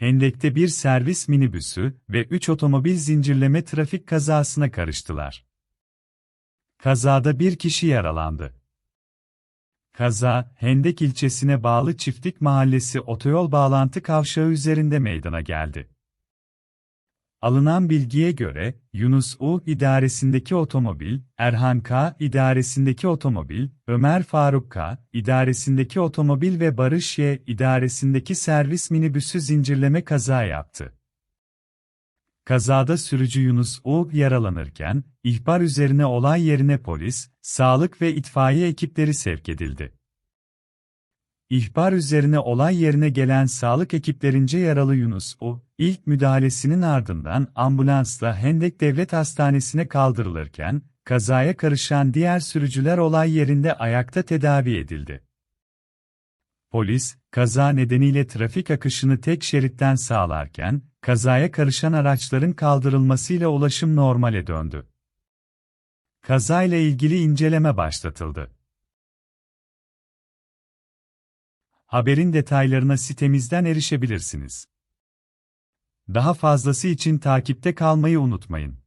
Hendek'te bir servis minibüsü ve 3 otomobil zincirleme trafik kazasına karıştılar. Kazada bir kişi yaralandı. Kaza, Hendek ilçesine bağlı Çiftlik Mahallesi otoyol bağlantı kavşağı üzerinde meydana geldi. Alınan bilgiye göre, Yunus U. idaresindeki otomobil, Erhan K. idaresindeki otomobil, Ömer Faruk K. idaresindeki otomobil ve Barış Y. idaresindeki servis minibüsü zincirleme kaza yaptı. Kazada sürücü Yunus U. yaralanırken, ihbar üzerine olay yerine polis, sağlık ve itfaiye ekipleri sevk edildi. İhbar üzerine olay yerine gelen sağlık ekiplerince yaralı Yunus U, ilk müdahalesinin ardından ambulansla Hendek Devlet Hastanesi'ne kaldırılırken, kazaya karışan diğer sürücüler olay yerinde ayakta tedavi edildi. Polis, kaza nedeniyle trafik akışını tek şeritten sağlarken, kazaya karışan araçların kaldırılmasıyla ulaşım normale döndü. Kazayla ilgili inceleme başlatıldı. Haberin detaylarına sitemizden erişebilirsiniz. Daha fazlası için takipte kalmayı unutmayın.